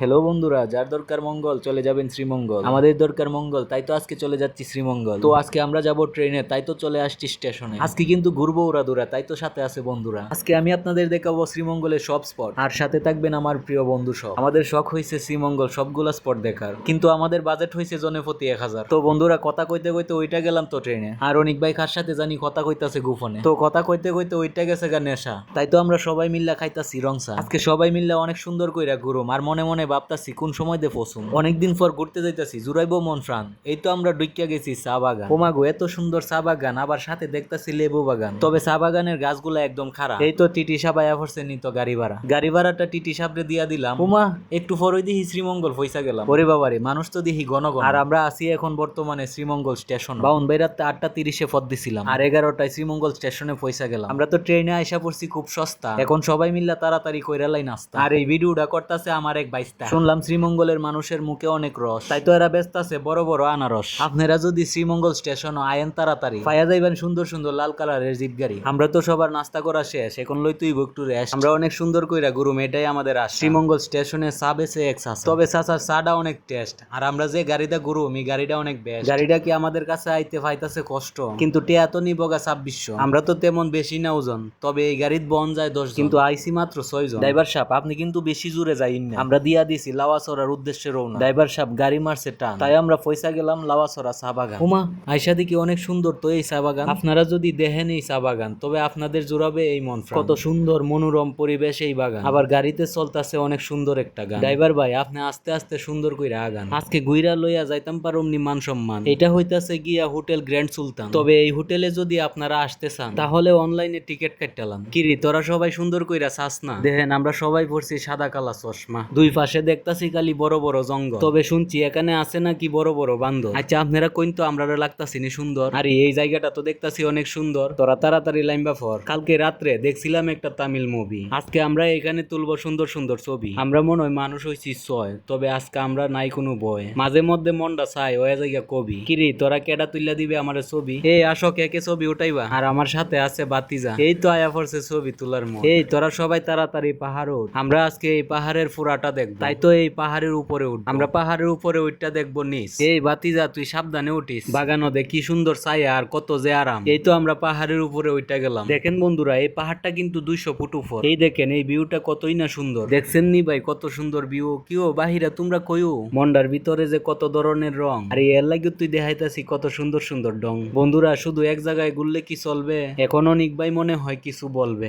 Hello বন্ধুরা, যার দরকার মঙ্গল চলে যাবেন শ্রীমঙ্গল। আমাদের দরকার মঙ্গল, তাই তো আজকে চলে যাচ্ছি শ্রীমঙ্গল। তো আজকে আমরা যাব ট্রেনে, তাই তো চলে আসছি স্টেশনে। আজকে কিন্তু ঘুরবো ওরা দূরা তাই তো সাথে আছে বন্ধুরা। আজকে আমি আপনাদের দেখাবো শ্রীমঙ্গলের সব স্পট আর সাথে থাকবেন আমার প্রিয় বন্ধু সব। আমাদের শখ হয়েছে শ্রীমঙ্গল সবগুলা স্পট দেখার। কিন্তু আমাদের বাজেট হয়েছে জনে প্রতি এক হাজার। তো বন্ধুরা, কথা কইতে কইতে ওইটা গেলাম তো ট্রেনে। আর অনেক ভাই খার সাথে জানি কথা কইতাছে গুফনে তো কথা কইতে কইতে ওইটা গেছে গা নেশা। তাই তো আমরা সবাই মিল্লা খাইতাছি রংসা। আজকে সবাই মিল্লা অনেক সুন্দর কইরা ঘুরুম। আর মনে মনে ভাবতাছি কোন সময় দে ফসুম অনেকদিন পর ঘুরতে যাইতাছি জুরাইবো মন প্রাণ। এই তো আমরা ডুইকা গেছি চা বাগান। ওমাগো, এত সুন্দর চা বাগান, আবার সাথে দেখতাছি লেবু বাগান। তবে চা বাগানের গাছগুলো একদম খারাপ। এই তো টিটি সাবাই পড়ছে নিত গাড়ি ভাড়া গাড়ি ভাড়াটা টিটি সাবরে দিয়া দিলাম। উমা একটু পরই দিহি শ্রীমঙ্গল পয়সা গেলাম। ওরে বাবারে, মানুষ তো দিহি ঘন আর আমরা আছি এখন বর্তমানে শ্রীমঙ্গল স্টেশন। বাউন বাইরাতে আটটা তিরিশে পদ দিছিলাম। আর এগারোটায় শ্রীমঙ্গল স্টেশনে পয়সা গেলাম। আমরা তো ট্রেনে আইসা পড়ছি খুব সস্তা। এখন সবাই মিল্লা তাড়াতাড়ি কইরালাই নাস্তা। আর এই ভিডিওটা করতেছে আমার এক বাইস্তা শুনলাম শ্রীমঙ্গলের মানুষের মুখে অনেক রস। তাই তো এরা ব্যস্ত আছে, বড় বড় আনারস। আপনারা যদি শ্রীমঙ্গল স্টেশন আয়েন তাড়াতাড়ি, পাইয়া যাইবেন সুন্দর সুন্দর লাল কালারের জিপ গাড়ি। আমরা তো সবার নাস্তা করা শেষ, এখন লই তুই একটু রেস্ট আমরা অনেক সুন্দর কইরা গুরুম এটাই আমাদের আশ শ্রীমঙ্গল স্টেশনে চা বেছে এক চাচা তবে চাচার চাটা অনেক টেস্ট আর আমরা যে গাড়িটা গুরুম এই গাড়িটা অনেক বেস্ট গাড়িটা কি আমাদের কাছে আইতে পাইতাছে কষ্ট? কিন্তু টিয়া তো নিবগা ছাব্বিশশো। আমরা তো তেমন বেশি না ওজন, তবে এই গাড়িত বন যায় দশ কিন্তু আইসি মাত্র ছয় জন ড্রাইভার সাহেব, আপনি কিন্তু বেশি জোরে যাইন না। আমরা দিয়া দিছি লাওয়াছড়ার উদ্দেশ্যে রওনা। ড্রাইভার সাহেব গাড়ি মারছে টান। তাই আমরা পয়সা গেলাম লাওয়াছড়া চা বাগান। উমা আইসা দেখি অনেক সুন্দর তো এই চা বাগান। আপনারা যদি দেখেন এই চা বাগান তবে আপনাদের জোড়াবে এই মন কত সুন্দর মনোরম পরিবেশ এই বাগান। আবার গাড়িতে চলতেছে অনেক সুন্দর একটা গান। ড্রাইভার ভাই আপনি আস্তে আস্তে সুন্দর কইরা আগান। আজকে গুইরা লইয়া যাইতাম পারমনি মান সম্মান। এটা হইতাছে গিয়া হোটেল গ্র্যান্ড সুলতান। তবে এই হোটেলে যদি আপনারা আসতে চান তাহলে অনলাইনে টিকিট কাটালাম কিরি তোরা সবাই সুন্দর কইরা চাস না? দেখেন আমরা সবাই পড়ছি সাদা কালা চশমা। দুই পাশে দেখতাছি খালি বড় বড় জঙ্গল। তবে শুনছি এখানে আছে নাকি বড় বড় বান্দর? আচ্ছা আপনারা কইন তো আমরা লাগতাছি নি সুন্দর। আর এই জায়গাটা তো দেখতাছি অনেক সুন্দর। তোরা তাড়াতাড়ি লাইম্বা ফর। কালকে রাত্রে দেখছিলাম একটা তামিল মুভি আজকে আমরা এখানে তুলবো সুন্দর সুন্দর ছবি। আমরা মনে হয় মানুষ হইছি ছয় তবে আজকে আমরা নাই কোনো বয়। মাঝে মধ্যে মনটা চাই ওয়া জায়গা কবি। কিরে তোরা কেডা তুইলা দিবে আমার ছবি? এই আসো কে কে ছবি উঠাইবা? আর আমার সাথে আছে বাতিজা। এই তো আয়া পড়ছে ছবি তোলার মন। এই তোরা সবাই তাড়াতাড়ি পাহাড় আমরা আজকে এই পাহাড়ের ফুরাটা দেখব। তাই তো এই পাহাড়ের উপরে উঠ আমরা পাহাড়ের উপরে উঠটা দেখব নিচ এই বাতিজা তুই সাবধানে উঠিস। বাগানো দেখ কি সুন্দর ছায়া আর কত যে আরাম। এই তো আমরা পাহাড়ের উপরে উঠটা গেলাম। দেখেন বন্ধুরা এই পাহাড়টা কিন্তু দুইশো ফুট উপর। এই দেখেন এই ভিউটা কতই না সুন্দর। দেখছেন নি ভাই কত সুন্দর ভিউ। কিও বাহিরা তোমরা কইও মন্ডার ভিতরে যে কত ধরনের রং। আর এর লাগে তুই দেখাইতাছি কত সুন্দর সুন্দর ডং। বন্ধুরা শুধু এক জায়গায় ঘুরলে কি চলবে? এখন অনেক ভাই মনে হয় কিছু বলবে।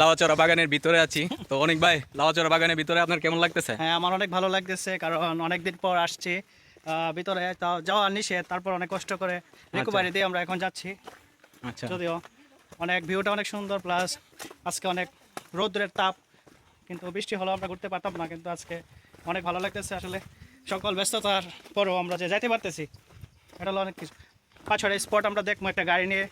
লাওয়াচড়া বাগানের ভিতরে আছি। তো অনেক ভাই লাওয়াচড়া বাগানের ভিতরে আপনার কেমন লাগতেছে? হ্যাঁ আমার অনেক ভালো লাগতেছে কারণ অনেকদিন পর আসছি। ভিতরে তাও যাওয়া নিষেধ তারপর অনেক কষ্ট করে রিকোভারি দিয়ে আমরা এখন যাচ্ছি। আচ্ছা। যদিও অনেক ভিউটা অনেক সুন্দর প্লাস আজকে অনেক রৌদ্রের তাপ কিন্তু বৃষ্টি হলেও আমরা ঘুরতে পারতাম না কিন্তু আজকে অনেক ভালো লাগতেছে আসলে। সকল ব্যস্ততার পরও আমরা যে যাইতে পারতেছি এটা হলো অনেক কিছু। পাঁচটা স্পট আমরা দেখব একটা গাড়ি নিয়ে।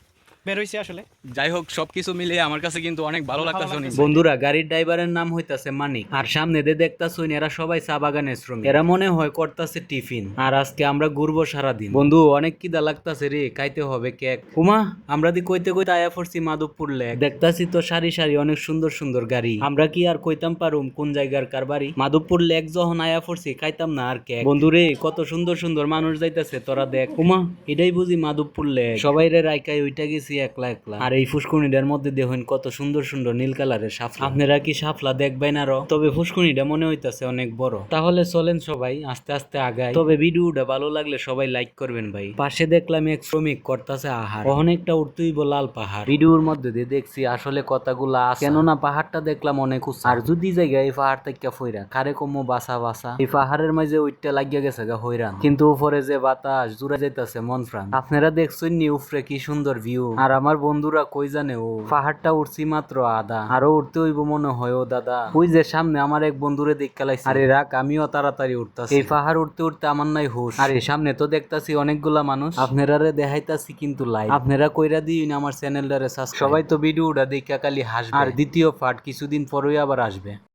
বেরোইছি আসলে। যাই হোক সবকিছু মিলিয়ে আমার কাছে কিন্তু অনেক ভালো লাগতেছে বন্ধুরা গাড়ির ড্রাইভারের নাম হইতাছে মানিক। আর সামনে দিয়ে দেখতাছুন এরা সবাই চা বাগানের শ্রমিক। এরা মনে হয় করতাছে টিফিন। আর আজকে আমরা ঘুরবো সারাদিন। বন্ধু অনেক কিদা লাগতাছে রে খাইতে হবে কেক। উমা আমরা দি কইতে কইতে আয়া পড়ছি মাধবপুর লেক। দেখতাছি তো সারি সারি অনেক সুন্দর সুন্দর গাড়ি। আমরা কি আর কইতাম পারুম কোন জায়গার কার বাড়ি? মাধবপুর লেক যখন আয়া পড়ছি খাইতাম না আর কেক। বন্ধু রে কত সুন্দর সুন্দর মানুষ যাইতাছে তোরা দেখ। উমা এটাই বুঝি মাধবপুর লেক। সবাই রে রাইকাই ওইটা গেছি। একলা একলা। আর এই ফুসকুনিটার মধ্যে দেখুন কত সুন্দর সুন্দর নীল কালারের সাফলা আপনারা কি সাফলা দেখবেন আরও তবে ফুসকুনিটা মনে হইতাছে অনেক বড়। তাহলে চলেন সবাই আস্তে আস্তে আগাই। তবে ভিডিওটা ভালো লাগলে সবাই লাইক করবেন ভাই। পাশে দেখলাম এক শ্রমিক করতেছে আহার। অনেকটা উঠতেইব লাল পাহাড়। ভিডিওর মধ্যে দিয়ে দেখছি আসলে কথাগুলা আছে। কেননা পাহাড়টা দেখলাম অনেক উঁচু। আর যদি জায়গায় এই পাহাড় থেকে ফইরা কারে কমো বাসা বাসা? এই পাহাড়ের মাঝে উঠতে লাগিয়া গেছে গা হইরান। কিন্তু উপরে যে বাতাস জুড়ে যাইতাছে মন প্রাণ। আপনারা দেখছেন নি উপরে কি সুন্দর ভিউ আর আমার বন্ধুরা কই জানে ও? পাহাড়টা উঠছি মাত্র আদা আরও উঠতে হইব মনে হয় ও দাদা। ওই যে সামনে আমার এক বন্ধুরে দেখ লাইছে আরে রাখ, আমিও তাড়াতাড়ি উঠতাছি এই পাহাড় উঠতে উঠতে আমার নাই হুশ। আরে সামনে তো দেখতাছি অনেকগুলা মানুষ। আপনারা রে দেখাইতাছি কিন্তু লাইভ আপনারা কইরা দিন আমার চ্যানেলটারে সবাই তো ভিডিওটা দেখা খালি হাসবে। আর দ্বিতীয় পার্ট কিছুদিন পরেই আবার আসবে।